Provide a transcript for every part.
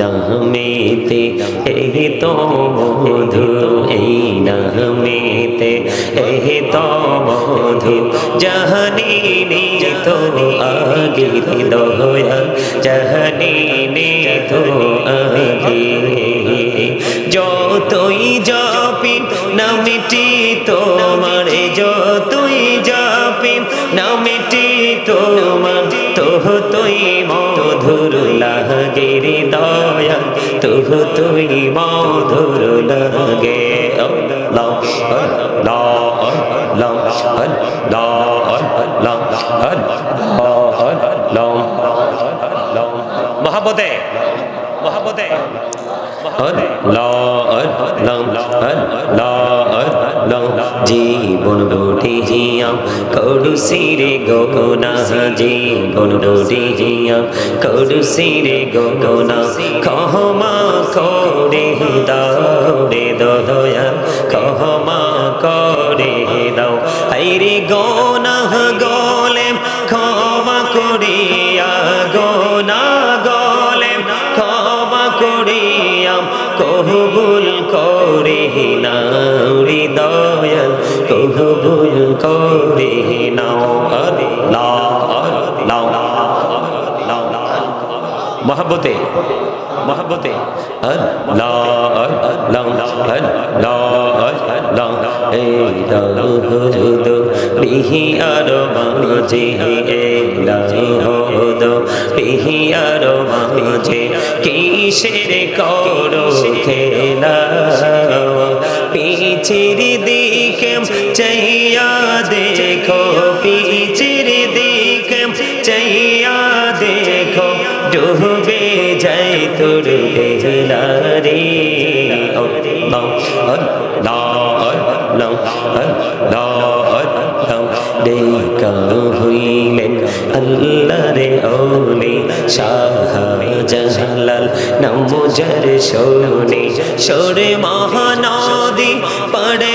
নামেতে এই তো মধু, এই নামেতে এই তো মধু। জাহানি নি তো আগে দয়া জাহানি তো আগে। যতই যাপি নামিটি তোমার, যতই যাপি নামিটি তোমার তোহ তুই মধুর লাগে রে দয়া তোহ তুই মধুর লাগে। লাও মহাবতে মহাবতে জীবন বটে জিয়া করু সিরে গোনা, জীবন বটে জিয়া করু সিরে গোনা। কহমা করে দাওরে দয়া কহমা করে দাও। আইরে গোনা গলে মহাব্বতে মহাব্বতে। বিহি আর মাঝে বিহি আর মাঝে কিসের করো খেলা? পিছির দিকে চাইয়া দেখো পিছির দিকে চাইয়া দেখো ডুবে যাই তোর বেলা রে ডেকা হইলেন আল্লাহ রে ওলি শাহজালাল নমজার শোনে সরে মহানদী পড়ে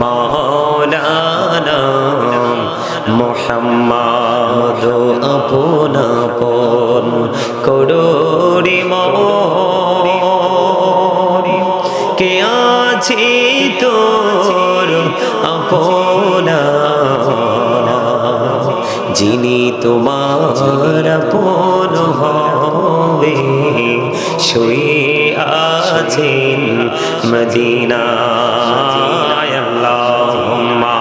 মৌলানা মোহাম্মদ আপন আপন করুরি কে আছি তোর আপনা যিনি তোমার আপন হবে শুয়ে আছেন মদিনায় আল্লাহুম্মা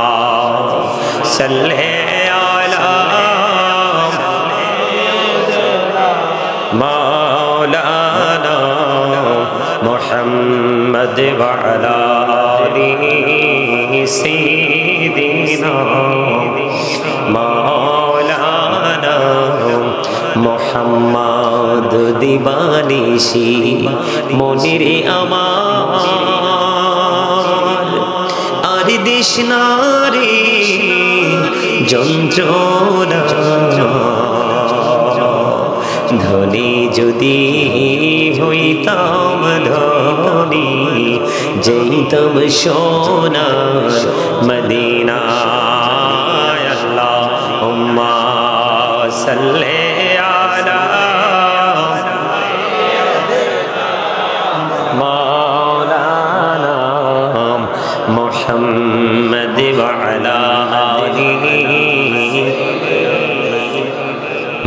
সাল্লি আলা মাওলানা মুহাম্মদ ওয়া আলা আলিহি সাইয়্যিদিনা মাওলানা মোহাম্মদ দিবানিশি মনিরে আমার আর দিশনারে যন্ত্রণা। ধনী যদি হইতাম ধনী যেতাম সোনার মদিনা আল্লাহ উম্মা সাল্লে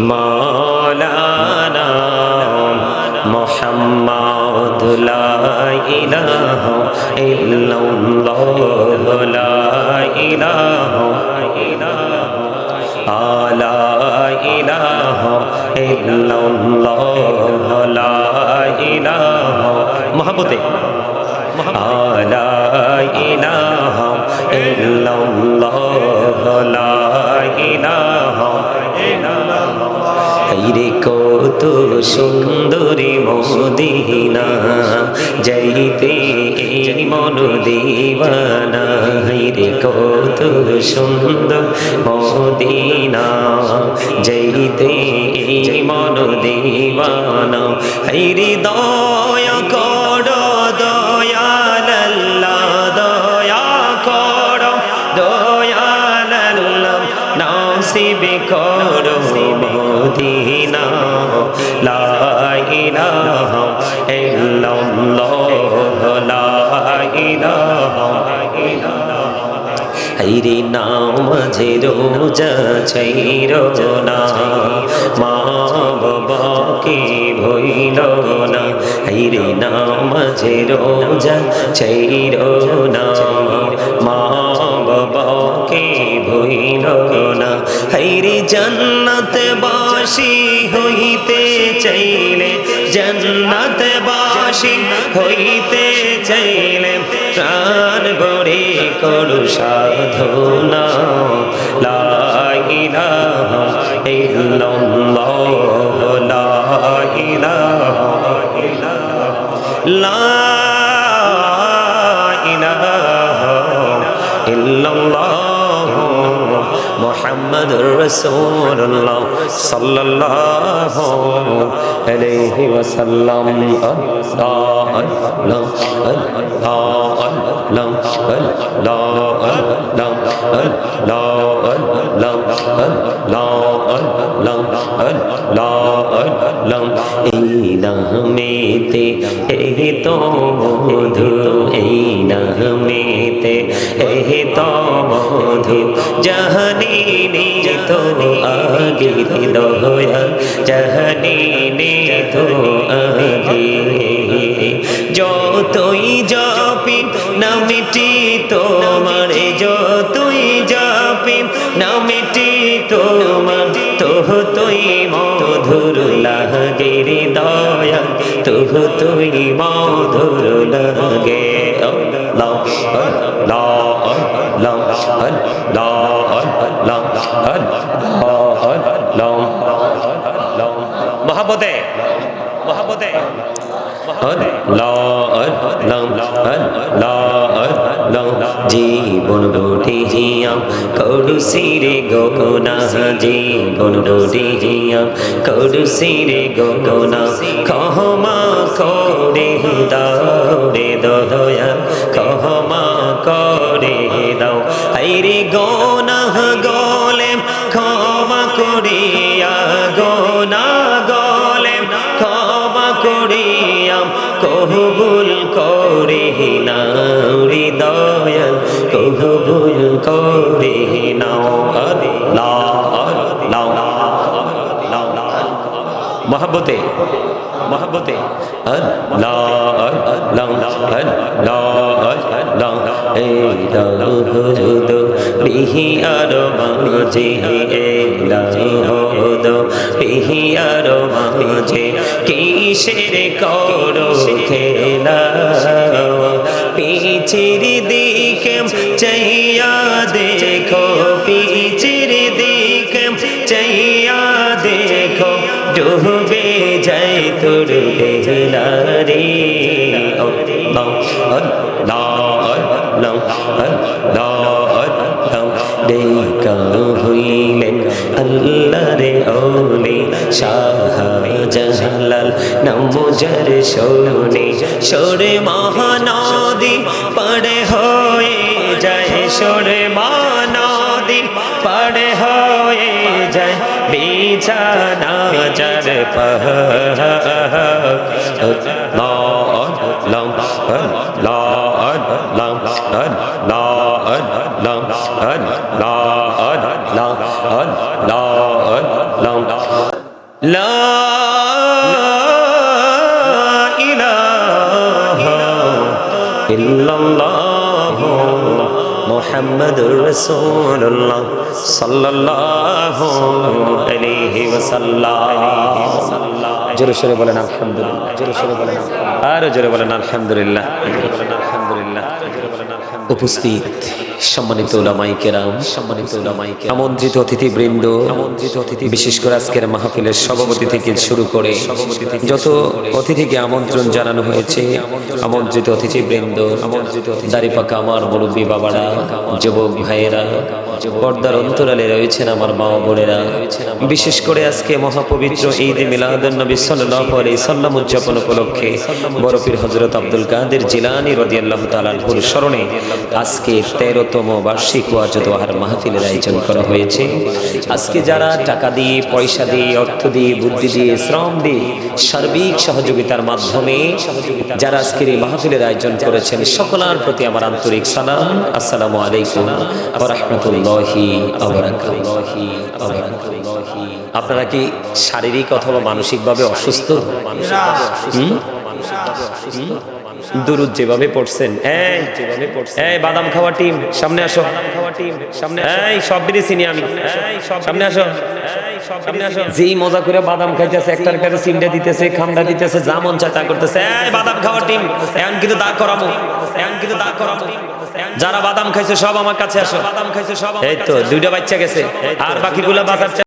মালানা মোহাম্মদ লা ইলাহা ইল্লাল্লাহ লা ইলাহা আলা ইলাহা ইল্লাল্লাহ লা ইলাহা মহব্বতে আলা ইলাহা ইল্লাল্লাহ লা ইলাহা ইলাহা রে কত সুন্দরী মোদিনা, যাইতে এই মন দিবানা রে কত সুন্দর মোদিনা, যাইতে এই মন দিবানা রে দয়া হাইরে নামাজে রোজা ছাইর না। মা বাবাকে ভইল না। হাইরে নামাজে রোজা ছাইর না। মা বাবাকে ভইল না। হাইরে জান্নাত বাসি হইতে চাইলে জান্নাত বাসি হইতে চাইলে প্রাণ গড়ে করু সাধনা লা ইলাহা ইল্লাল্লাহ লা ইলাহা লা ইলাহা ইল্লাল্লাহ محمد رسول الله صلى الله عليه وسلم الله الله الله الله মেতে এই তো মধু এই মেতে এই তো মধু জাহানি নে তো আগে দয়া জাহানি নে তো আগে যতই জপি না মিটি তোমার যতই জপি না মিটি তোমার তোহ তুই মধুর লাগে রে দয়া তোহ তুই মধুর লাগে লা লা লা লা লা মহাবতে মহাবতে জীবন ডোটে জিয়া করু সিরে গোনা জীবন ডোটে জিয়া করু সিরে গোনা কহমা করে রে দয়া কহমা করে দাও। হাইরে গোনা ক্ষমা করিয়া গোনা গলে, ক্ষমা করিয়া কবুল করে নাউরি দয়াল কবুল করে নাও আল্লাহ আল্লাহ আল্লাহ দাউদ বিহি আর মাঝে এলাহদ বিহি আর মাঝে কিসের করো খেলা পিছির দিকে চাইয়া দেখো পিছির দিকে চাইয়া দেখো ডুবে যায় তোর বেলা রে ডেকা হইলেন শোনে সরে মহানদী পড়ে হয়ে যায় সরে মহানদী পড়ে হয়ে যায় বিছানা ইলাহা ইল্লাল্লাহ মোহাম্মদুর রাসূলুল্লাহ। সাল্লাল্লাহু আলাইহি ওয়াসাল্লাম। জোরে সরে বলেন আলহামদুলিল্লাহ জোরে সরে বলেন আর জোরে বলেন আলহামদুলিল্লাহ। বলেন আলহামদুলিল্লাহ। উপস্থিত। সম্মানিত ওলামাই কেরাম সম্মানিত ওলামাই আমন্ত্রিত অতিথি বৃন্দ আমন্ত্রিত অতিথি বিশেষ করে আজকের মাহফিলের সভাপতি থেকে শুরু করে যত অতিথিকে আমন্ত্রণ জানানো হয়েছে আমন্ত্রিত অতিথি বৃন্দ আমন্ত্রিত দাড়িপাকা আমার মুরব্বী বাবারা যুবক ভাইয়েরা পর্দার অন্তরালে রয়েছেন আমার মা বোনেরা। বিশেষ করে আজকে মহাপবিত্র ঈদ মিলাদুন নবী সাল্লাল্লাহু আলাইহি সাল্লাম উদযাপন উপলক্ষে বরফির হযরত আব্দুল কাদের জিলানী রাদিয়াল্লাহু তাআলার স্মরণে আজকে 13তম বার্ষিক ওয়াজ দোয়ার মাহফিলের আয়োজন করা হয়েছে। আজকে যারা টাকা দিয়ে, পয়সা দিয়ে, অর্থ দিয়ে, বুদ্ধি দিয়ে, শ্রম দিয়ে সার্বিক সহযোগিতার মাধ্যমে যারা আজকের এই মাহফিলের আয়োজন করেছেন, সকলের প্রতি আমার আন্তরিক সালাম। আসসালামু আলাইকুম রাহমাতুল্লাহি আপনারা কি শারীরিক অথবা মানসিকভাবে অসুস্থ? হুম? দুরুদ যেভাবে পড়ছেন এই যেভাবে পড়ছেন। এই বাদাম খাওয়া টিম সামনে আসো। বাদাম খাওয়া টিম সামনে এই সব বিড়ি চিনি আমি। এই সব সামনে আসো। যেই মজা করে বাদাম খাইতেছে একটার কাছে সিমটা দিতেছে খামটা দিতেছে যা মন চায় তা করতেছে। এই বাদাম খাওয়া টিম এখন কিন্তু দা করাবো এখন কিন্তু দা করাবো যারা বাদাম খাইছে সব আমার কাছে আসো। বাদাম খাইছে সব এই তো দুইটা বাচ্চা গেছে। আর বাকিগুলা বাজার